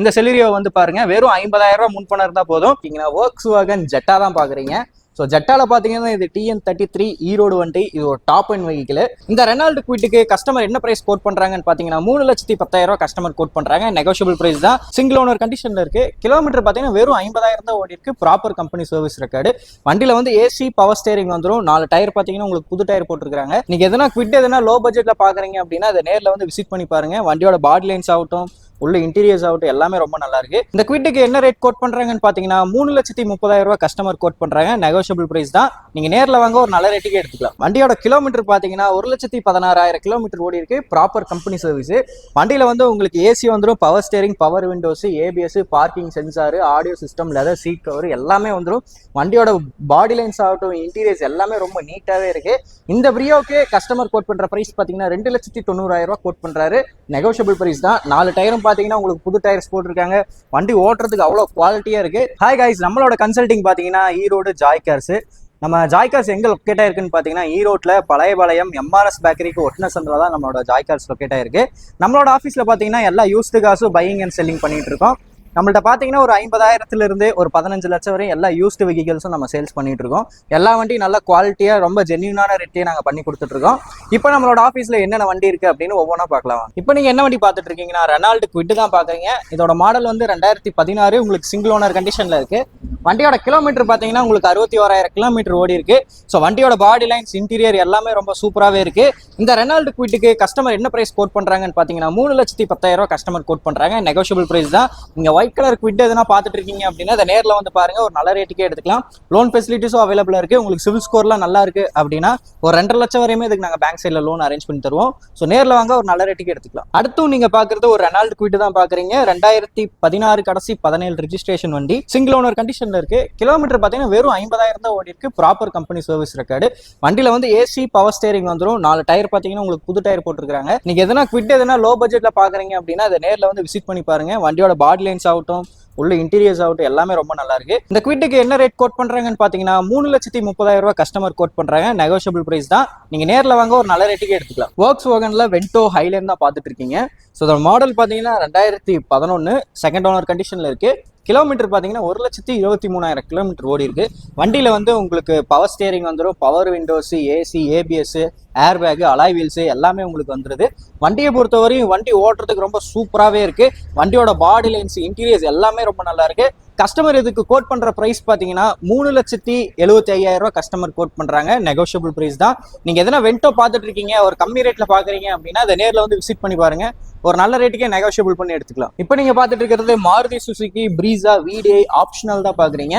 இந்த செலிரியோ வந்து பாருங்க வெறும் ஐம்பதாயிரம் ரூபாய் முன்பணம் இருந்தா போதும். நீங்க ஒர்க்ஸ் வாகன் ஜெட்டா தான் பாக்குறீங்க. ஸோ ஜெட்டால பாத்தீங்கன்னா இது டிஎன் தேர்ட்டி த்ரீ ஈரோடு வண்டி. இது ஒரு டாப் அண்ட் வெஹிக்கிள் இந்த ரெனால்டு குவிட்டுக்கு கஸ்டமர் என்ன பிரைஸ் கோட் பண்ணுறாங்கன்னு பார்த்தீங்கன்னா மூணு லட்சத்தி பத்தாயிரம் ரூபா கஸ்டமர் கோட் பண்ணுறாங்க நெகோஷியபிள் பிரைஸ் தான் சிங்கிள் ஓனர் கண்டிஷனில் இருக்கு. கிலோமீட்டர் பார்த்தீங்கன்னா வெறும் ஐம்பதாயிரம் தான் ஓடி இருக்கு ப்ராப்பர் கம்பெனி சர்வீஸ் ரெக்கார்டு வண்டியில வந்து ஏசி பவர் ஸ்டேரிங் வந்துடும் நாலு டயர் பார்த்தீங்கன்னா உங்களுக்கு புது டயர் போட்டிருக்காங்க நீங்கள் எதனா குவிட் எதனா லோ பட்ஜெட்ல பாக்குறீங்க அப்படின்னா அதை நேரில் வந்து விசிட் பண்ணி பாருங்க. வண்டியோட பாடி லைன்ஸ் ஆகட்டும் உள்ள இன்டீரியர்ஸ் ஆகட்டும் எல்லாமே ரொம்ப நல்லா இருக்கு. இந்த குவிட்டுக்கு என்ன ரேட் கோட் பண்றாங்கன்னு பாத்தீங்கன்னா மூணு லட்சத்தி முப்பதாயிரம் ரூபாய் கஸ்டமர் கோட் பண்றாங்க. நெகோஷியபிள் பிரைஸ் தான். நீங்க நேரில் வாங்க ஒரு நல்ல ரேட்டுக்கே எடுத்துக்கலாம். வண்டியோட கிலோமீட்டர் பாத்தீங்கன்னா ஒரு லட்சத்தி பதினாறாயிரம் கிலோமீட்டர் ஓடி இருக்கு. ப்ராப்பர் கம்பெனி சர்வீஸ் வண்டியில வந்து உங்களுக்கு ஏசி வந்துடும் power steering power windows ABS parking sensor audio system leather seat cover எல்லாமே வந்துடும் வண்டியோட பாடி லைன்ஸ் ஆகட்டும் இன்டீரியர்ஸ் எல்லாமே ரொம்ப நீட்டாவே இருக்கு. இந்த பிரியோக்கு கஸ்டமர் கோட் பண்ற பிரைஸ் பாத்தீங்கன்னா ரெண்டு லட்சத்தி தொண்ணூறாயிரம் ரூபாய் கோட் பண்றாரு. நெகோஷியபிள் பிரைஸ் தான். நாலு டயரும் பாத்தீங்கன்னா உங்களுக்கு புது டயர்ஸ் போட்டிருக்காங்க. வண்டி ஓட்டுறதுக்கு அவ்வளோ குவாலிட்டியா இருக்கு. ஹாய் காய்ஸ் நம்மளோட கன்சல்டிங் பாத்தீங்கன்னா ஈரோடு ஜாய்க்கர் கார்ஸ் நம்ம ஜாய்கார்ஸ் எங்க லொக்கேட் ஆயிருக்குன்னு பாத்தீங்கன்னா ஈரோட்ல பழையபாளையம் எம்ஆர்எஸ் பேக்கரிக்கு ஒட்டின சந்தில தான் நம்மளோட ஜாய்கார்ஸ் லொக்கேட் ஆயிருக்கு. நம்மளோட ஆஃபீஸ்ல பாத்தீங்கன்னா எல்லா யூஸ்டு காசும் பையிங் அண்ட் செல்லிங் பண்ணிட்டு இருக்கோம். நம்மள்ட்ட பார்த்தீங்கன்னா ஒரு ஐம்பதாயிரத்துல இருந்து ஒரு பதினஞ்சு லட்சம் வரையும் எல்லா யூஸ்டு வெஹிக்கல்ஸும் நம்ம சேல்ஸ் பண்ணிட்டு இருக்கோம். எல்லா வண்டியும் நல்ல குவாலிட்டியாக ரொம்ப ஜென்யூனான ரேட்டையே நாங்கள் பண்ணி கொடுத்துட்டு இருக்கோம். இப்போ நம்மளோட ஆஃபீஸில் என்னென்ன வண்டி இருக்குது அப்படின்னு ஒவ்வொன்றா பார்க்கலாம். இப்போ நீங்கள் என்ன வண்டி பார்த்துட்டு இருக்கீங்கன்னா ரெனால்டு குவிட்டு தான் பார்க்குறீங்க. இதோட மாடல் வந்து ரெண்டாயிரத்தி பதினாறு உங்களுக்கு சிங்கிள் ஓனர் கண்டிஷனில் இருக்குது வண்டியோட கிலோமீட்டர் பார்த்தீங்கன்னா உங்களுக்கு அறுபத்தி ஓராயிரம் கிலோமீட்டர் ஓடி இருக்கு. ஸோ வண்டியோட பாடி லைன்ஸ் இன்டீரியர் எல்லாமே ரொம்ப சூப்பராகவே இருக்கு. இந்த ரெனால்டு குவிட்டுக்கு கஸ்டமர் என்ன பிரைஸ் கோட் பண்ணுறாங்கன்னு பார்த்தீங்கன்னா மூணு லட்சத்தி பத்தாயிரம் ரூபா கஸ்டமர் கோட் பண்ணுறாங்க நெகோஷியபிள் பிரைஸ் தான் நீங்கள் ஒயிட் கலர் குவிட் எதுனா பார்த்துட்டு இருக்கீங்க அப்படின்னா அதை நேரில் வந்து பாருங்க ஒரு நல்ல ரேட்டுக்கே எடுத்துக்கலாம். லோன் ஃபெசிலிட்டிஸும் அவைலபிளாக இருக்குது உங்களுக்கு சிவில் ஸ்கோர்லாம் நல்லா இருக்கு அப்படின்னா ஒரு ரெண்டரை லட்சம் வரையுமே இதுக்கு நாங்கள் பேங்க் சைடில் லோன் அரேஞ்ச் பண்ணி தருவோம். ஸோ நேரில் வாங்க ஒரு நல்ல ரேட்டுக்கு எடுத்துக்கலாம். அடுத்தும் நீங்க பாக்குறது ஒரு ரெனால்டு குவிட் தான் பார்க்குறீங்க. ரெண்டாயிரத்தி பதினாறு கடைசி பதினேழு ரெஜிஸ்ட்ரேஷன் வண்டி. சிங்கிள் ஓனர் கண்டிஷன்ல இருக்கு. கிலோமீட்டர் பாத்தீங்கன்னா வெறும் ஐம்பதாயிரம் தான் ஓடி இருக்கு. ப்ராப்பர் கம்பெனி சர்வீஸ் ரெக்கார்டு வண்டியில் வந்து ஏசி பவர் ஸ்டேரிங் வந்துடும் நாலு டயர் பாத்தீங்கன்னா உங்களுக்கு புது டயர் போட்டிருக்காங்க நீங்க எதனா குவிட் எதனா லோ பட்ஜெட்ல பாக்குறீங்க அப்படின்னா அதை நேர்ல வந்து விசிட் பண்ணி பாருங்க. வண்டியோட பாடி லைன்ஸ் ஆகட்டும் உள்ள இன்டீரியர்ஸ் ஆகட்டும் எல்லாமே ரொம்ப நல்லா இருக்கு இந்த குவிட்டுக்கு என்ன ரேட் கோட் பண்றாங்கன்னு பாத்தீங்கன்னா மூணு லட்சத்தி முப்பதாயிரம் ரூபாய் கஸ்டமர் கோட் பண்றாங்க. நெகோஷியபிள் பிரைஸ் தான். நீங்க நேரில் வாங்க ஒரு நல்ல ரேட்டுக்கே எடுத்துக்கலாம். ஒர்க்ஸ் ஓகன்ல வென்டோ ஹைலேண்ட் தான் பார்த்துட்டு இருக்கீங்க. ஸோ அதோட மாடல் பாத்தீங்கன்னா ரெண்டாயிரத்தி பதினொன்னு செகண்ட் ஓனர் கண்டிஷன்ல இருக்கு. கிலோமீட்டர் பார்த்தீங்கன்னா ஒரு லட்சத்தி இருபத்தி மூணாயிரம் கிலோமீட்டர் ஓடி இருக்கு. வண்டியில் வந்து உங்களுக்கு பவர் ஸ்டேரிங் வந்துடும் power windows AC ABS air bag alloy wheels எல்லாமே உங்களுக்கு வந்துருது. வண்டியை பொறுத்தவரையும் வண்டி ஓட்டுறதுக்கு ரொம்ப சூப்பராகவே இருக்கு. வண்டியோட பாடி லைன்ஸ் இன்டீரியர்ஸ் எல்லாமே ரொம்ப நல்லா இருக்கு. கஸ்டமர் இதுக்கு கோட் பண்ணுற ப்ரைஸ் பார்த்தீங்கன்னா மூணு லட்சத்தி எழுபத்தி ஐயாயிரம் ரூபா கஸ்டமர் கோட் பண்ணுறாங்க நெகோஷியபிள் ப்ரைஸ் தான். நீங்கள் எதனா வெண்டோ பார்த்துட்டு இருக்கீங்க ஒரு கம்மி ரேட்டில் பார்க்குறீங்க அப்படின்னா அதை நேரில் வந்து விசிட் பண்ணி பாருங்கள் ஒரு நல்ல ரேட்டுக்கே நெகோஷியபிள் பண்ணி எடுத்துக்கலாம். இப்போ நீங்க பார்த்துட்டு இருக்கிறது Maruti Suzuki Brezza VDI optional தான் பாக்குறீங்க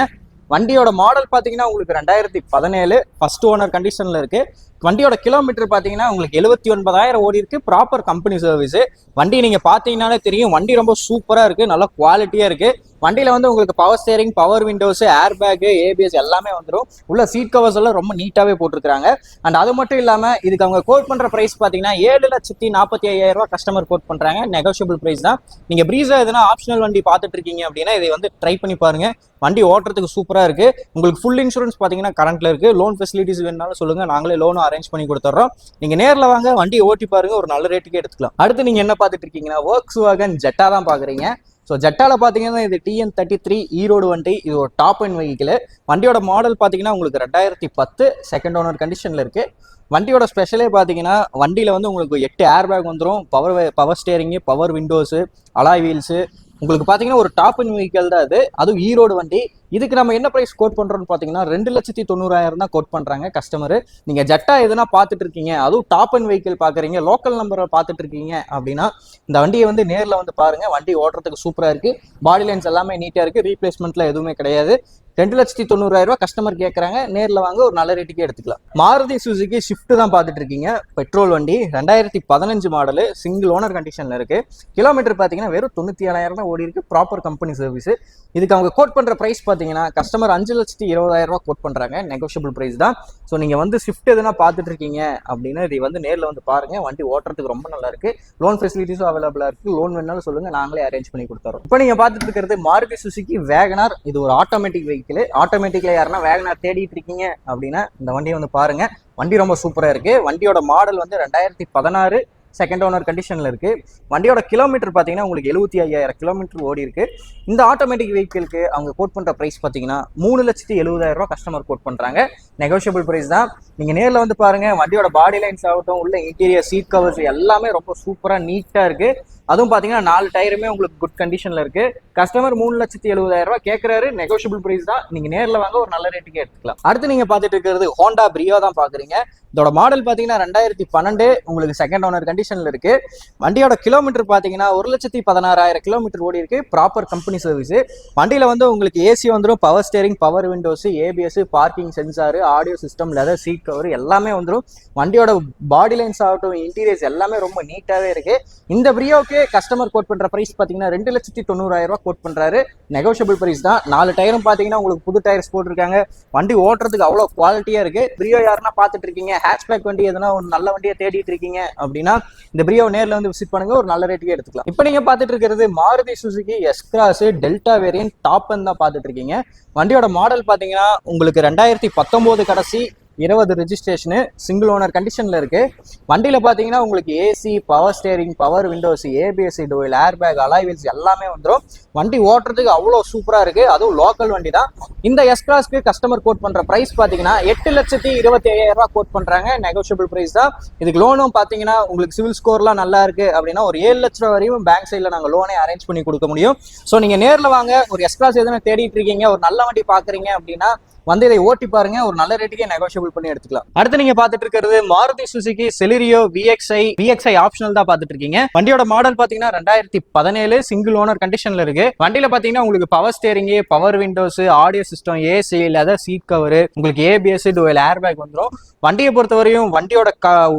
வண்டியோட மாடல் பாத்தீங்கன்னா உங்களுக்கு ரெண்டாயிரத்தி பதினேழு ஃபர்ஸ்ட் ஓனர் கண்டிஷன்ல இருக்கு. வண்டியோட கிலோமீட்டர் பாத்தீங்கன்னா உங்களுக்கு எழுபத்தி ஒன்பதாயிரம் ஓடி இருக்கு. ப்ராப்பர் கம்பெனி சர்வீஸ் வண்டி நீங்க பாத்தீங்கன்னாலே தெரியும். வண்டி ரொம்ப சூப்பரா இருக்கு. நல்ல குவாலிட்டியா இருக்கு. வண்டியில வந்து உங்களுக்கு power steering power windows air bag ABS எல்லாமே வந்துடும் உள்ள சீட் கவர்ஸ் எல்லாம் ரொம்ப நீட்டாவே போட்டிருக்காங்க அண்ட் அது மட்டும் இல்லாம இதுக்கு அவங்க கோட் பண்ற பிரைஸ் பாத்தீங்கன்னா ஏழு லட்சத்தி நாற்பத்தி ஐயாயிரம் ரூபாய் கஸ்டமர் கோட் பண்றாங்க. நெகோஷியபிள் பிரைஸ் தான். நீங்க பிரீஸா எதுனா ஆப்ஷனல் வண்டி பார்த்துட்டு இருக்கீங்க அப்படின்னா இதை வந்து ட்ரை பண்ணி பாருங்க. வண்டி ஓட்டுறதுக்கு சூப்பரா இருக்கு. உங்களுக்கு ஃபுல் இன்சூரன்ஸ் பாத்தீங்கன்னா கரண்ட்ல இருக்கு. லோன் ஃபெசிலிட்டிஸ் வேணாலும் சொல்லுங்க. நாங்களே லோனும் அரேஞ்ச் பண்ணி கொடுத்துட்றோம் நீங்க நேரில் வாங்க. வண்டியை ஓட்டி பாருங்க. ஒரு நல்ல ரேட்டுக்கே எடுத்துக்கலாம். அடுத்து நீங்க என்ன பார்த்துட்டு இருக்கீங்கன்னா ஒர்க்ஸ் வாகன் ஜெட்டா தான் பாக்குறீங்க. ஸோ ஜெட்டால பார்த்தீங்கன்னா இது டிஎன் தேர்ட்டி த்ரீ ஈரோடு வண்டி. இது ஒரு டாப் அண்ட் வெஹிக்கிள் வண்டியோட மாடல் பார்த்தீங்கன்னா உங்களுக்கு ரெண்டாயிரத்தி பத்து செகண்ட் ஓனர் கண்டிஷனில் இருக்கு. வண்டியோட ஸ்பெஷலே பார்த்தீங்கன்னா வண்டியில் வந்து உங்களுக்கு எட்டு ஏர் பேக் வந்துடும் power power steering power windows alloy wheels உங்களுக்கு பார்த்தீங்கன்னா ஒரு டாப் அண்ட் வெஹிக்கல் தான் அது அதுவும் ஈரோடு வண்டி. இதுக்கு நம்ம என்ன ப்ரைஸ் கோட் பண்ணுறோம்னு பார்த்தீங்கன்னா ரெண்டு லட்சத்தி தொண்ணூறாயிரம் தான் கோட் பண்ணுறாங்க கஸ்டமர் நீங்க ஜெட்டா எதுனா பார்த்துட்டு இருக்கீங்க அதுவும் டாப் அண்ட் வெஹிக்கிள் பார்க்குறீங்க லோக்கல் நம்பரை பார்த்துட்டு இருக்கீங்க அப்படின்னா இந்த வண்டியை வந்து நேரில் வந்து பாருங்க வண்டி ஓட்டுறதுக்கு சூப்பராக இருக்கு. பாடி லைன்ஸ் எல்லாமே நீட்டாக இருக்கு ரீப்ளேஸ்மெண்ட்லாம் எதுவுமே கிடையாது. ரெண்டு லட்சத்தி தொண்ணூறாயிரம் ரூபாய் கஸ்டமர் கேட்குறாங்க நேரில் வாங்க ஒரு நல்ல ரேட்டுக்கே எடுத்துக்கலாம். மாருதி சுசுகி ஷிஃப்ட் தான் பார்த்துட்டு இருக்கீங்க பெட்ரோல் வண்டி ரெண்டாயிரத்தி பதினஞ்சு மாடலு சிங்கிள் ஓனர் கண்டிஷன்ல இருக்கு. கிலோமீட்டர் பார்த்தீங்கன்னா வெறும் தொண்ணூத்தி ஏழாயிரம் தான் ஓடி இருக்கு ப்ராப்பர் கம்பெனி சர்வீஸ் இதுக்கு அவங்க கோட் பண்ற ப்ரைஸ் பார்த்தீங்கன்னா பார்த்தீங்கன்னா கஸ்டமர் அஞ்சு லட்சத்தி இருபதாயிரம் ரூபா கோட் பண்றாங்க. நெகோஷியபிள் ப்ரைஸ் தான். ஸோ நீங்கள் வந்து ஷிஃப்ட் எதுனா பார்த்துட்டு இருக்கீங்க அப்படின்னா இது வந்து நேரில் வந்து பாருங்க. வண்டி ஓட்டுறதுக்கு ரொம்ப நல்லா இருக்கு. லோன் ஃபெசிலிட்டிஸும் அவைலபிளாக இருக்கு. லோன் வேணாலும் சொல்லுங்க. நாங்களே அரேஞ்ச் பண்ணி கொடுத்துறோம். இப்போ நீங்கள் பார்த்துட்டு இருக்கிறது மாருதி சுசுகி வேகனார் இது ஒரு ஆட்டோமேட்டிக் வெஹிக்கிள் ஆட்டோமேட்டிக்கில் யாருன்னா வேகனார் தேடிட்டு இருக்கீங்க அப்படின்னா இந்த வண்டியை வந்து பாருங்க. வண்டி ரொம்ப சூப்பராக இருக்கு. வண்டியோட மாடல் வந்து ரெண்டாயிரத்தி பதினாறு. செகண்ட் ஓனர் கண்டிஷனில் இருக்குது வண்டியோட கிலோமீட்டர் பார்த்தீங்கன்னா உங்களுக்கு எழுபத்தி ஐயாயிரம் கிலோமீட்டர் ஓடி இருக்கு. இந்த ஆட்டோமேட்டிக் வெஹிக்கிளுக்கு அவங்க கோட் பண்ணுற ப்ரைஸ் பார்த்தீங்கன்னா மூணு லட்சத்தி எழுபதாயிரம் ரூபா கஸ்டமர் கோட் பண்ணுறாங்க நெகோஷியபிள் ப்ரைஸ் தான். நீங்கள் நேரில் வந்து பாருங்க வண்டியோட பாடி லைன்ஸ் ஆகட்டும் உள்ள இன்டீரியர் சீட் கவர்ஸ் எல்லாமே ரொம்ப சூப்பராக நீட்டாக இருக்குது அதுவும் பார்த்தீங்கன்னா நாலு டயருமே உங்களுக்கு குட் கண்டிஷனில் இருக்கு. கஸ்டமர் மூணு லட்சத்தி எழுபதாயிரம் ரூபாய் கேட்குறாரு நெகோஷியபிள் ப்ரைஸ் தான். நீங்கள் நேரில் வாங்க ஒரு நல்ல ரேட்டுக்கே எடுத்துக்கலாம். அடுத்து நீங்கள் பார்த்துட்டு இருக்கிறது ஹோண்டா பிரியோ தான் பார்க்குறீங்க இதோட மாடல் பார்த்தீங்கன்னா ரெண்டாயிரத்தி பன்னெண்டு. உங்களுக்கு செகண்ட் ஓனர் கண்டிஷனில் இருக்கு. வண்டியோட கிலோமீட்டர் பார்த்தீங்கன்னா ஒரு லட்சத்தி பதினாறாயிரம் கிலோமீட்டர் ஓடி இருக்கு. ப்ராப்பர் கம்பெனி சர்வீஸ் வண்டியில் வந்து உங்களுக்கு ஏசி வந்துடும் power steering power windows ABS parking sensor audio system leather seat cover எல்லாமே வந்துடும் வண்டியோட பாடி லைன்ஸ் ஆகட்டும் இன்டீரியர்ஸ் எல்லாமே ரொம்ப நீட்டாகவே இருக்கு. இந்த பிரியோக்கு கஸ்டமர் கோட் பண்ணுற பிரைஸ் பார்த்தீங்கன்னா ரெண்டு லட்சத்தி தொண்ணூறாயிரம் ரூபா கோட் பண்ணுறாரு நெகோஷியபிள் ப்ரைஸ் தான். நாலு டயரும் பார்த்தீங்கன்னா உங்களுக்கு புது டயர்ஸ் போட்டிருக்காங்க. வண்டி ஓட்டுறதுக்கு அவ்வளோ குவாலிட்டியாக இருக்குது பிரியோ யாருன்னா பார்த்துட்டு இருக்கீங்க ஹேட்ச்பேக் வண்டி எதுனா ஒரு நல்ல வண்டியை தேடிட்டு இருக்கீங்க அப்படின்னா இந்த பிரியோ நேரில் வந்து விசிட் பண்ணுங்க. ஒரு நல்ல ரேட்டுக்கே எடுத்துக்கலாம். இப்போ நீங்கள் பார்த்துட்டு இருக்கிறது Maruti Suzuki S Cross Delta variant top தான் பார்த்துட்டு இருக்கீங்க வண்டியோட மாடல் பார்த்தீங்கன்னா உங்களுக்கு ரெண்டாயிரத்தி பத்தொம்போது கடைசி இருபது ரெஜிஸ்ட்ரேஷனு சிங்கிள் ஓனர் கண்டிஷனில் இருக்குது வண்டியில் பார்த்தீங்கன்னா உங்களுக்கு AC power steering power windows ABS dual air bag alloy wheels எல்லாமே வந்துடும் வண்டி ஓட்டுறதுக்கு அவ்வளோ சூப்பராக இருக்குது அதுவும் லோக்கல் வண்டி தான். இந்த எஸ் கிளாஸ்க்கு கஸ்டமர் கோட் பண்ணுற ப்ரைஸ் பார்த்தீங்கன்னா எட்டு லட்சத்தி இருபத்தி ஐயாயிரரூபா கோட் பண்ணுறாங்க நெகோஷியபிள் ப்ரைஸ் தான். இதுக்கு லோனும் பார்த்தீங்கன்னா உங்களுக்கு சிவில் ஸ்கோர்லாம் நல்லா இருக்குது அப்படின்னா ஒரு ஏழு லட்ச ரூபா வரையும் பேங்க் சைடில் நாங்கள் லோனே அரேஞ்ச் பண்ணி கொடுக்க முடியும். ஸோ நீங்கள் நேரில் வாங்க. ஒரு எஸ் கிளாஸ் எதுனா தேடிட்டு இருக்கீங்க. ஒரு நல்ல வண்டி பார்க்குறீங்க அப்படின்னா வந்து இதை ஓட்டி பாருங்க. ஒரு நல்ல ரேட்டுக்கே நெகோஷியபிள் பண்ணி எடுத்துக்கலாம். அடுத்து நீங்க பாத்துட்டு இருக்கிறது Maruti Suzuki Celerio VXI VXI optional தான் பாத்துட்டு இருக்கீங்க. வண்டியோட மாடல் பாத்தீங்கன்னா ரெண்டாயிரத்தி பதினேழு சிங்கிள் ஓனர் கண்டிஷன்ல இருக்கு. வண்டியில பாத்தீங்கன்னா உங்களுக்கு power steering power windows audio system AC leather seat cover உங்களுக்கு ஏபிஎஸ் டுவெல் ஏர் பேக் வந்துடும் வண்டியை பொறுத்தவரையும் வண்டியோட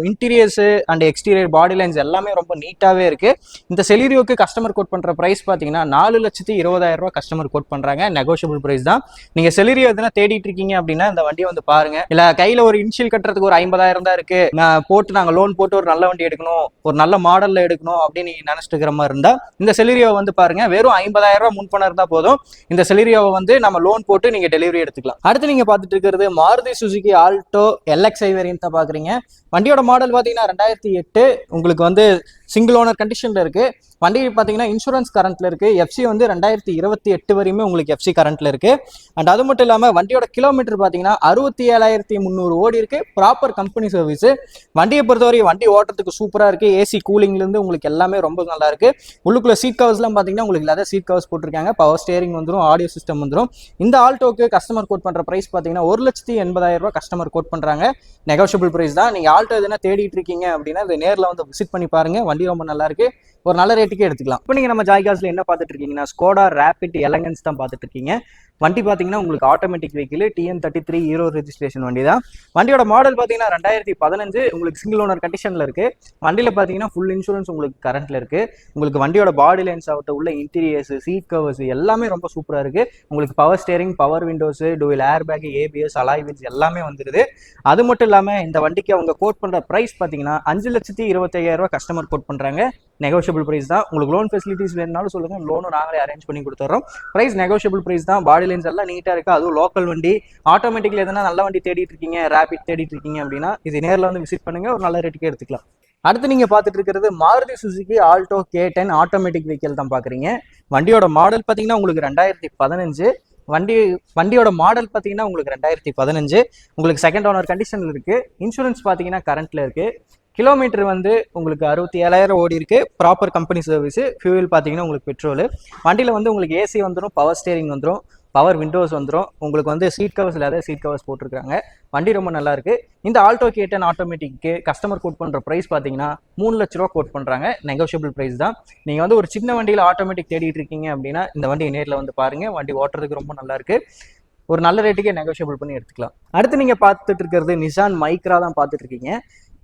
interiors and exterior body lines எல்லாமே ரொம்ப நீட்டாவே இருக்கு. இந்த செலிரியோக்கு கஸ்டமர் கோட் பண்ற பிரைஸ் பாத்தீங்கன்னா நாலு லட்சத்தி இருபதாயிரம் ரூபாய் கஸ்டமர் கோட் பண்றாங்க. நெகோஷியபிள் பிரைஸ் தான். நீங்க செலிரியோ எதுனா தேடிட்டு இருக்கீங்க அப்படின்னா இந்த வண்டியை வந்து பாருங்க. இல்ல கையில ஒரு இன்ஷியல் கட்டுறதுக்கு ஒரு ஐம்பதாயிரம் தான் இருக்கு. நான் போட்டு நாங்க லோன் போட்டு ஒரு நல்ல வண்டி எடுக்கணும் ஒரு நல்ல மாடல்ல எடுக்கணும் அப்படின்னு நீங்க நினைச்சிட்டு இருக்கிற மாதிரி இருந்தா இந்த செலிரியோவை வந்து பாருங்க வெறும் ஐம்பதாயிரம் ரூபாய் முன் பணம் இருந்தா போதும். இந்த செலிரியோவை வந்து நம்ம லோன் போட்டு நீங்க டெலிவரி எடுத்துக்கலாம். அடுத்து நீங்க பாத்துட்டு இருக்கிறது Maruti Suzuki Alto LXI variant தான் பாக்குறீங்க. வண்டியோட மாடல் பாத்தீங்கன்னா ரெண்டாயிரத்தி எட்டு. உங்களுக்கு வந்து சிங்கிள் ஓனர் கண்டிஷனில் இருக்குது வண்டி பார்த்தீங்கன்னா இன்சூரன்ஸ் கரண்ட்ல இருக்குது எஃப்சி வந்து ரெண்டாயிரத்தி இருபத்தி எட்டு வரையுமே உங்களுக்கு எஃப்சி கரண்ட்ல இருக்குது அண்ட் அது மட்டும் இல்லாமல் வண்டியோட கிலோமீட்டர் பார்த்தீங்கன்னா அறுபத்தி ஏழாயிரத்தி முந்நூறு ஓடி இருக்குது ப்ராப்பர் கம்பெனி சர்வீஸ் வண்டியை பொறுத்தவரை வண்டி ஓட்டுறதுக்கு சூப்பராக இருக்குது ஏசி கூலிங்லேருந்து உங்களுக்கு எல்லாமே ரொம்ப நல்லா இருக்குது உள்ளுக்குள்ள சீட் கவர்ஸ்லாம் பார்த்தீங்கன்னா உங்களுக்கு லெதர் சீட் கவர்ஸ் போட்டிருக்காங்க. பவர் ஸ்டேரிங் வந்துடும் ஆடியோ சிஸ்டம் வந்துடும் இந்த ஆல்டோக்கு கஸ்டமர் கோட் பண்ணுற ப்ரைஸ் பார்த்தீங்கன்னா ஒரு லட்சத்தி எண்பதாயிரம் ரூபா கஸ்டமர் கோட் பண்ணுறாங்க நெகோஷியபிள் ப்ரைஸ் தான். நீங்கள் ஆல்டோ எதுனா தேடிட்டு இருக்கீங்க அப்படின்னா நேரில் வந்து விசிட் பண்ணி பாருங்க. வண்டி ரொம்ப நல்லா இருக்கு. ஒரு நல்ல ரேட்டுக்கே எடுத்துக்கலாம். இப்போ நீங்கள் நம்ம ஜாய்காஸில் என்ன பார்த்துட்டு இருக்கீங்கன்னா ஸ்கோடா ரேபிட் எலகன்ஸ் தான் பார்த்துட்டு இருக்கீங்க வண்டி பார்த்தீங்கன்னா உங்களுக்கு automatic vehicle TN thirty three hero registration வண்டி தான் வண்டியோட மாடல் பார்த்தீங்கன்னா ரெண்டாயிரத்தி பதினஞ்சு உங்களுக்கு சிங்கிள் ஓனர் கண்டிஷனில் இருக்குது வண்டியில் பார்த்தீங்கன்னா ஃபுல் இன்சூரன்ஸ் உங்களுக்கு கரண்டில் இருக்குது உங்களுக்கு வண்டியோட பாடி லைன்ஸ் ஆகட்டும் உள்ள இன்டீரியர்ஸ் சீட் கவர்ஸ் எல்லாமே ரொம்ப சூப்பராக இருக்குது உங்களுக்கு power steering power windows dual air bag ABS alloy wheels எல்லாமே வந்துடுது அது மட்டும் இல்லாமல் இந்த வண்டிக்கு அவங்க கோட் பண்ணுற ப்ரைஸ் பார்த்தீங்கன்னா அஞ்சு லட்சத்தி இருபத்தையாயிரம் ரூபாய் கஸ்டமர் கோட் பண்ணுறாங்க நெகோஷியபிள் ப்ரைஸ் தான். உங்களுக்கு லோன் ஃபெசிலிட்டிஸ் வேணுனாலும் சொல்லுங்கள் லோனும் நாங்களே அரேஞ்ச் பண்ணி கொடுத்துட்றோம் ப்ரைஸ் நெகோஷியபிள் ப்ரைஸ் தான். பாடி லைன்ஸ் எல்லாம் நீட்டாக இருக்கு? அதுவும் லோக்கல் வண்டி. ஆட்டோமேட்டிக்கில் எதனா நல்ல வண்டி தேடிட்டு இருக்கீங்க ரேபிட் தேடிட்டு இருக்கீங்க அப்படின்னா இது நேரில் வந்து விசிட் பண்ணுங்க. ஒரு நல்ல ரேட்டுக்கே எடுத்துக்கலாம். அடுத்து நீங்கள் பார்த்துட்டு இருக்கிறது Maruti Suzuki Alto K ten automatic vehicle தான் பார்க்குறீங்க. வண்டியோட மாடல் பார்த்தீங்கன்னா உங்களுக்கு ரெண்டாயிரத்தி பதினஞ்சு. வண்டி வண்டியோட மாடல் பார்த்தீங்கன்னா உங்களுக்கு ரெண்டாயிரத்தி பதினஞ்சு. உங்களுக்கு செகண்ட் ஓனர் கண்டிஷனில் இருக்குது இன்சூரன்ஸ் பார்த்தீங்கன்னா கரண்ட்டில் இருக்குது கிலோமீட்டர் வந்து உங்களுக்கு அறுபத்தி ஏழாயிரம் ஓடி இருக்கு. ப்ராப்பர் கம்பெனி சர்வீஸ் ஃபியூல் பார்த்தீங்கன்னா உங்களுக்கு பெட்ரோல் வண்டியில் வந்து உங்களுக்கு ஏசி வந்துடும் பவர் ஸ்டேரிங் வந்துடும் பவர் விண்டோஸ் வந்துடும் உங்களுக்கு வந்து சீட் கவர்ஸ் இல்லாத சீட் கவர்ஸ் போட்டிருக்காங்க வண்டி ரொம்ப நல்லா இருக்கு. இந்த Alto K ten automatic customer quote பண்ணுற ப்ரைஸ் பார்த்தீங்கன்னா மூணு லட்ச ரூபா கோட் பண்ணுறாங்க நெகோஷியபிள் ப்ரைஸ் தான். நீங்கள் வந்து ஒரு சின்ன வண்டியில் ஆட்டோமேட்டிக் தேடிட்டு இருக்கீங்க அப்படின்னா இந்த வண்டியை நேரில் வந்து பாருங்கள் வண்டி ஓட்டுறதுக்கு ரொம்ப நல்லா இருக்கு. ஒரு நல்ல ரேட்டுக்கே நெகோஷியபிள் பண்ணி எடுத்துக்கலாம். அடுத்து நீங்கள் பார்த்துட்டு இருக்கிறது நிசான் மைக்ரா தான் பார்த்துட்டு இருக்கீங்க.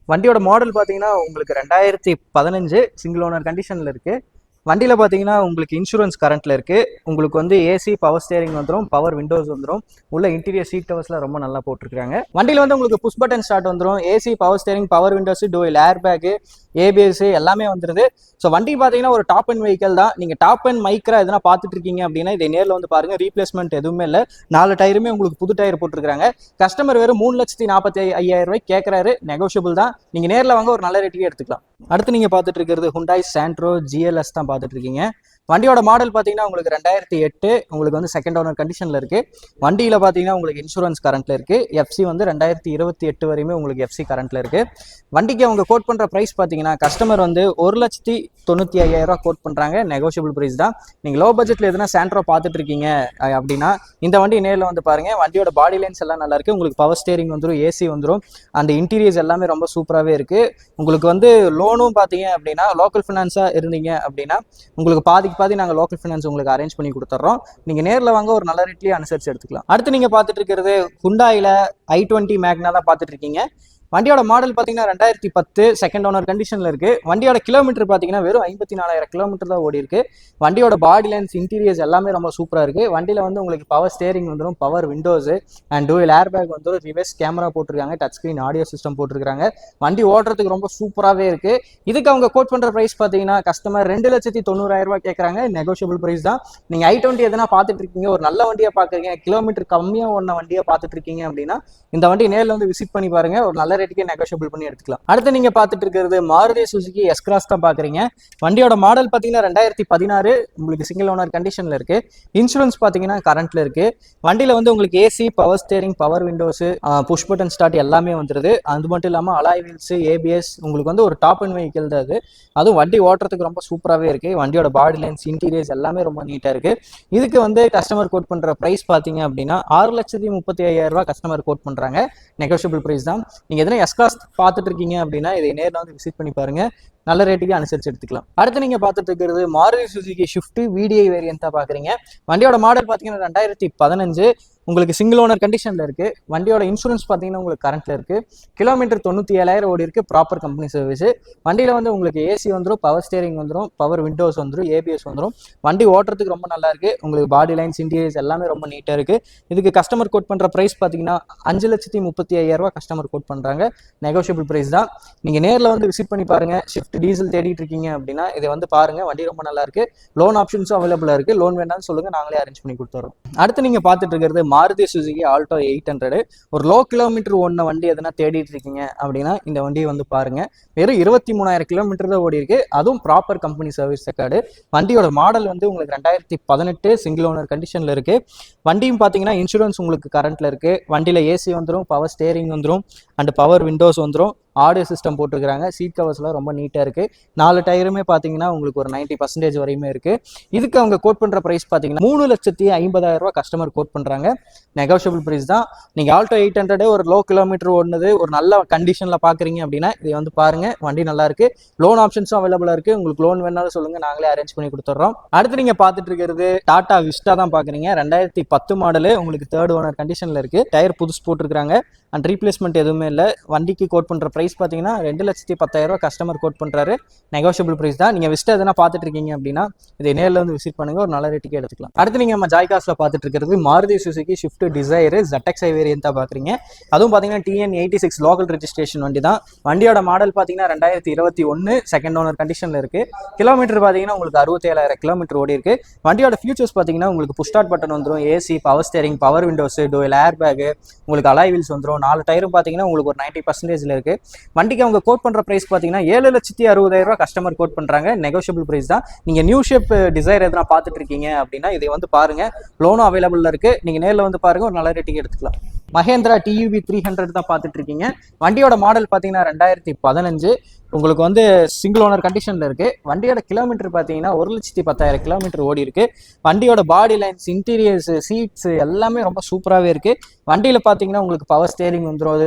வண்டியோட மாடல் பார்த்தீங்கன்னா உங்களுக்கு ரெண்டாயிரத்தி பதினஞ்சு சிங்கிள் ஓனர் கண்டிஷனில் இருக்குது வண்டியில் பார்த்தீங்கன்னா உங்களுக்கு இன்சூரன்ஸ் கரண்ட்டில் இருக்குது உங்களுக்கு வந்து ஏசி பவர் ஸ்டேரிங் வந்துடும் பவர் விண்டோஸ் வந்துடும் உள்ள இன்டீரியர் சீட் கவர்ஸ்லாம் ரொம்ப நல்லா போட்டிருக்காங்க வண்டியில் வந்து உங்களுக்கு புஷ் பட்டன் ஸ்டார்ட் வந்துடும் AC power steering power windows dual air bag ABS எல்லாமே வந்துருது. ஸோ வண்டி பார்த்தீங்கன்னா ஒரு டாப் அண்ட் வெஹிக்கல் தான். நீங்கள் டாப் அண்ட் மைக்ரா எதனா பார்த்துட்டு இருக்கீங்க அப்படின்னா இதை நேரில் வந்து பாருங்க. ரீப்ளேஸ்மெண்ட் எதுவுமே இல்லை. நாலு டயருமே உங்களுக்கு புது டயர் போட்டிருக்காங்க கஸ்டமர் வெறும் மூணு லட்சத்தி நாற்பத்தி ஐயாயிரம் ரூபாய் கேட்குறாரு நெகோஷியபிள் தான். நீங்கள் நேரில் வாங்க ஒரு நல்ல ரேட்டுக்கே எடுத்துக்கலாம். அடுத்து நீங்கள் பார்த்துட்டு இருக்கிறது ஹுண்டாய் சாண்ட்ரோ ஜிஎல்எஸ் தான் பார்த்துட்டு இருக்கீங்க. வண்டியோட மாடல் பார்த்தீங்கன்னா உங்களுக்கு ரெண்டாயிரத்தி எட்டு உங்களுக்கு வந்து செகண்ட் ஓனர் கண்டிஷனில் இருக்குது வண்டியில் பார்த்தீங்கன்னா உங்களுக்கு இன்சூரன்ஸ் கரண்ட்டில் இருக்குது எஃப்சி வந்து ரெண்டாயிரத்தி இருபத்தி எட்டு வரையுமே உங்களுக்கு எஃப்சி கரண்ட்டில் இருக்குது வண்டிக்கு அவங்க கோட் பண்ணுற ப்ரைஸ் பார்த்தீங்கன்னா கஸ்டமர் வந்து ஒரு லட்சத்தி தொண்ணூற்றி ஐயாயிரம் கோட் பண்ணுறாங்க நெகோஷியபிள் ப்ரைஸ் தான். நீங்கள் லோ பட்ஜெட்டில் எதுனா சாண்ட்ரோ பார்த்துட்டு இருக்கீங்க அப்படின்னா இந்த வண்டி நேரில் வந்து பாருங்கள் வண்டியோட பாடி லைன்ஸ் எல்லாம் நல்லாயிருக்கு உங்களுக்கு பவர் ஸ்டேரிங் வந்துடும் ஏசி வந்துடும் அந்த இன்டீரியர்ஸ் எல்லாமே ரொம்ப சூப்பராகவே இருக்குது உங்களுக்கு வந்து லோனும் பார்த்தீங்க அப்படின்னா லோக்கல் ஃபினான்ஸாக இருந்தீங்க அப்படின்னா உங்களுக்கு பாதிக்கு பாதி நாங்கள் லோக்கல் ஃபினான்ஸ் உங்களுக்கு அரேஞ்ச் பண்ணி கொடுத்துட்றோம் நீங்கள் நேரில் வாங்க ஒரு நல்ல ரேட்லேயே அனுசரித்து எடுத்துக்கலாம். அடுத்து நீங்கள் பார்த்துட்டு இருக்கிறது ஹுண்டாயில் ஐ டுவெண்ட்டி மேக்னா தான் பார்த்துட்டு இருக்கீங்க. வண்டியோட மாடல் பார்த்தீங்கன்னா ரெண்டாயிரத்தி பத்து செகண்ட் ஓனர் கண்டிஷனில் இருக்குது வண்டியோட கிலோமீட்டர் பார்த்தீங்கன்னா வெறும் ஐம்பத்தி நாலாயிரம் கிலோமீட்டர் தான் ஓடி இருக்கு. வண்டியோட பாடி லைன்ஸ் இன்டீரியர்ஸ் எல்லாமே ரொம்ப சூப்பராக இருக்குது வண்டியில் வந்து உங்களுக்கு பவர் ஸ்டேரிங் வந்துடும் power windows and dual air bag வந்துடும் ரிவர்ஸ் கேமரா போட்டிருக்காங்க டச் ஸ்க்ரீன் ஆடியோ சிஸ்டம் போட்டிருக்காங்க. வண்டி ஓடுறதுக்கு ரொம்ப சூப்பராகவே இருக்குது இதுக்கு அவங்க கோட் பண்ணுற ப்ரைஸ் பார்த்தீங்கன்னா கஸ்டமர் ரெண்டு லட்சத்தி தொண்ணூறாயிரம் ரூபாய் கேட்குறாங்க நெகோஷியபிள் ப்ரைஸ் தான். நீங்கள் ஐ டுவெண்ட்டி எதனா பார்த்துட்டு இருக்கீங்க ஒரு நல்ல வண்டியை பார்க்குறீங்க கிலோமீட்டர் கம்மியாக ஓடின வண்டியை பார்த்துட்டு இருக்கீங்க அப்படின்னா இந்த வண்டி நேரில் வந்து விசிட் பண்ணி பாருங்க. ஒரு நல்ல ரேட்டுக்கே நெகோஷியபிள் பண்ணி எடுத்துக்கலாம். அடுத்து நீங்க பார்த்துட்டு இருக்கிறது மாருதி சுசுகி எஸ் கிராஸ் தான் பாக்குறீங்க வண்டியோட மாடல் பாத்தீங்கன்னா ரெண்டாயிரத்தி பதினாறு உங்களுக்கு சிங்கிள் ஓனர் கண்டிஷன்ல இருக்கு. இன்சூரன்ஸ் பாத்தீங்கன்னா கரண்ட்ல இருக்கு. வண்டியில வந்து உங்களுக்கு AC power steering power windows push button start எல்லாமே வந்துருது. அது மட்டும் இல்லாம அலாய் வீல்ஸ் ஏபிஎஸ் உங்களுக்கு வந்து ஒரு டாப் அண்ட் வெஹிக்கிள் தான் அது. அதுவும் வண்டி ஓட்டுறதுக்கு ரொம்ப சூப்பராகவே இருக்கு. வண்டியோட பாடி லைன்ஸ் இன்டீரியர்ஸ் எல்லாமே ரொம்ப நீட்டாக இருக்கு. இதுக்கு வந்து கஸ்டமர் கோட் பண்ற பிரைஸ் பார்த்தீங்க அப்படின்னா ஆறு லட்சத்தி முப்பத்தி ஐயாயிரம் ரூபாய் கஸ்டமர் கோட் பண்றாங்க. நெகோஷியபிள் பிரைஸ் தான். நீங்க எதனா எஸ்காஸ் பார்த்துட்டு இருக்கீங்க அப்படின்னா இதை நேரில் வந்து விசிட் பண்ணி பாருங்க. நல்ல ரேட்டுக்கு அனுசரிச்சு எடுத்துக்கலாம். அடுத்து நீங்க பார்த்துட்டு இருக்கிறது மாருதி சுசுகி ஷிஃப்ட் விடிஐ வேரியன்ட்டா பாக்குறீங்க வண்டியோட மாடல் பார்த்தீங்கன்னா ரெண்டாயிரத்தி பதினஞ்சு. உங்களுக்கு சிங்கிள் ஓனர் கண்டிஷனில் இருக்கு. வண்டியோட இன்சூரன்ஸ் பார்த்தீங்கன்னா உங்களுக்கு கரண்ட்டில் இருக்கு. கிலோமீட்டர் தொண்ணூற்றி ஏழாயிரம் ஓடி இருக்கு ப்ராப்பர் கம்பெனி சர்வீஸ் வண்டியில வந்து உங்களுக்கு ஏசி வந்துடும் பவர் ஸ்டேரிங் வந்துடும் பவர் விண்டோஸ் வந்துடும் ஏபிஎஸ் வந்துடும் வண்டி ஓட்டுறதுக்கு ரொம்ப நல்லா இருக்கு. உங்களுக்கு பாடி லைன்ஸ் இன்டீரியர்ஸ் எல்லாமே ரொம்ப நீட்டாக இருக்கு. இதுக்கு கஸ்டமர் கோட் பண்ணுற ப்ரைஸ் பார்த்தீங்கன்னா அஞ்சு லட்சத்தி முப்பத்தி ஐயாயிரம் கஸ்டமர் கோட் பண்ணுறாங்க நெகோஷியபிள் ப்ரைஸ் தான். நீங்கள் நேரில் வந்து விசிட் பண்ணி பாருங்கள் ஷிஃப்ட் டீசல் தேடிட்டு இருக்கீங்க அப்படின்னா இதை வந்து பாருங்க. வண்டி ரொம்ப நல்லா இருக்கு. லோன் ஆப்ஷன்ஸும் அவைலபிளாக இருக்கு. லோன் வேணாம்னு சொல்லுங்க. நாங்களே அரேஞ்ச் பண்ணி கொடுத்துறோம். அடுத்து நீங்கள் பார்த்துட்டு இருக்கிறது Maruti Suzuki Alto eight hundred ஒரு லோ கிலோமீட்டர் ஓடின வண்டி எதனா தேடிட்டு இருக்கீங்க அப்படின்னா இந்த வண்டியை வந்து பாருங்க. வெறும் இருபத்தி மூணாயிரம் கிலோமீட்டர் தான் ஓடி இருக்கு அதுவும் ப்ராப்பர் கம்பெனி சர்வீஸ் ரெக்கார்டு வண்டியோட மாடல் வந்து உங்களுக்கு ரெண்டாயிரத்தி பதினெட்டு சிங்கிள் ஓனர் கண்டிஷன்ல இருக்கு. வண்டியும் பார்த்தீங்கன்னா இன்சூரன்ஸ் உங்களுக்கு கரண்ட்ல இருக்கு. வண்டியில ஏசி வந்துடும் பவர் ஸ்டேரிங் வந்துடும் அண்ட் பவர் விண்டோஸ் வந்துடும் ஆடியோ சிஸ்டம் போட்டிருக்கிறாங்க. சீட் கவர்ஸ்லாம் ரொம்ப நீட்டாக இருக்குது நாலு டயருமே பார்த்தீங்கன்னா உங்களுக்கு ஒரு 90% பர்சன்டேஜ் வரையுமே இருக்குது இதுக்கு அவங்க கோட் பண்ணுற ப்ரைஸ் பார்த்தீங்கன்னா மூணு லட்சத்தி ஐம்பதாயிரம் ரூபா கஸ்டமர் கோட் பண்ணுறாங்க நெகோஷியபிள் ப்ரைஸ் தான். நீங்கள் ஆல்டோ எயிட் ஹண்ட்ரட் ஒரு லோ கிலோமீட்டர் ஓடுனது ஒரு நல்ல கண்டிஷனில் பார்க்குறீங்க அப்படின்னா இதை வந்து பாருங்க வண்டி நல்லாயிருக்கு லோன் ஆப்ஷன்ஸும் அவைலபிளாக இருக்குது உங்களுக்கு லோன் வேணாலும் சொல்லுங்கள் நாங்களே அரேஞ்ச் பண்ணி கொடுத்துட்றோம். அடுத்து நீங்கள் பார்த்துட்டு இருக்கிறது டாடா விஸ்டா தான் பார்க்குறீங்க ரெண்டாயிரத்தி பத்து மாடலு உங்களுக்கு தேர்ட் ஓனர் கண்டிஷனில் இருக்குது டயர் புதுசு போட்டிருக்காங்க அண்ட் ரீப்ளேஸ்மெண்ட் எதுவுமே இல்லை. வண்டிக்கு கோட் பண்ணுற ப்ரைஸ் பார்த்தீங்கன்னா ரெண்டு லட்சத்தி பத்தாயிரம் கஸ்டமர் கோட் பண்ணுறாரு நெகோஷியபிள் ப்ரைஸ் தான். நீங்கள் விஸ்டா எதனா பார்த்துட்டு இருக்கீங்க அப்படின்னா இதை நேரில் வந்து விசிட் பண்ணுங்க. ஒரு நல்ல ரேட்டுக்கே எடுத்துக்கலாம். அடுத்து நீங்கள் நம்ம ஜாய்காஸில் பார்த்துட்டு இருக்கிறது Maruti Suzuki Swift Dzire ZXi variant பார்க்குறீங்க. அதுவும் பார்த்தீங்கன்னா TN eighty six local registration வண்டி தான். வண்டியோட மாடல் பார்த்தீங்கன்னா ரெண்டாயிரத்தி இருபத்தி ஒன்று செகண்ட் ஓனர் கண்டிஷனில் இருக்குது கிலோமீட்டர் பார்த்தீங்கன்னா உங்களுக்கு அறுபத்தேழாயிரம் கிலோமீட்டர் ஓடி இருக்கு. வண்டியோட ஃபியூச்சர்ஸ் பார்த்தீங்கன்னா உங்களுக்கு புஷ்டார்ட் பட்டன் வந்துடும் AC power steering power windows dual air bag உங்களுக்கு அலாய் வீல்ஸ் வந்துடும் நாலு டயரும் பார்த்தீங்கன்னா உங்களுக்கு ஒரு நைன்ட்டி பர்சன்டேஜில் இருக்கு. வண்டிக்கு அவங்க கோட் பண்ணுற ப்ரைஸ் பார்த்தீங்கன்னா ஏழு லட்சத்தி அறுபதாயிரம் ரூபாய் கஸ்டமர் கோட் பண்ணுறாங்க நெகோஷியபிள் ப்ரைஸ் தான். நீங்கள் நியூ ஷேப் டிசைர் எதனா பார்த்துட்டு இருக்கீங்க அப்படின்னா இதை வந்து பாருங்க. லோனும் அவைலபிளில் இருக்கு. நீங்கள் நேரில் வந்து பாருங்க ஒரு நல்ல ரேட்டிங் எடுத்துக்கலாம். மகேந்திரா டியூவி த்ரீ ஹண்ட்ரட் தான் பார்த்துட்டு இருக்கீங்க. வண்டியோட மாடல் பார்த்தீங்கன்னா ரெண்டாயிரத்தி பதினஞ்சு. உங்களுக்கு வந்து சிங்கிள் ஓனர் கண்டிஷனில் இருக்கு. வண்டியோட கிலோமீட்டர் பார்த்தீங்கன்னா ஒரு லட்சத்தி பத்தாயிரம் கிலோமீட்டர் ஓடி இருக்கு. வண்டியோட பாடி லைன்ஸ் இன்டீரியர்ஸ் சீட்ஸ் எல்லாமே ரொம்ப சூப்பராகவே இருக்கு. வண்டியில் பார்த்தீங்கன்னா உங்களுக்கு பவர் ஸ்டேரிங் வந்துடும்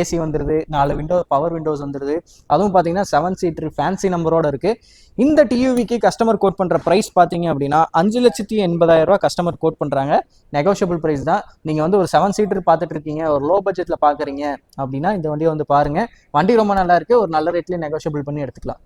ஏசி வந்துடுது நாலு விண்டோ பவர் விண்டோஸ் வந்துடுது அதுவும் பார்த்தீங்கன்னா செவன் சீட்ரு ஃபேன்சி நம்பரோட இருக்குது இந்த டியூவிக்கு கஸ்டமர் கோட் பண்ணுற ப்ரைஸ் பார்த்தீங்க அப்படின்னா அஞ்சு லட்சத்தி எண்பதாயிரம் ரூபா கஸ்டமர் கோட் பண்ணுறாங்க நெகோஷியபிள் ப்ரைஸ் தான். நீங்கள் வந்து ஒரு செவன் சீட்டர் பார்த்துட்டு இருக்கீங்க ஒரு லோ பட்ஜெட்டில் பார்க்குறீங்க அப்படின்னா இந்த வண்டியை வந்து பாருங்கள் வண்டி ரொம்ப நல்லா இருக்குது ஒரு நல்ல ரேட்லேயே நெகோஷியபிள் பண்ணி எடுத்துக்கலாம்.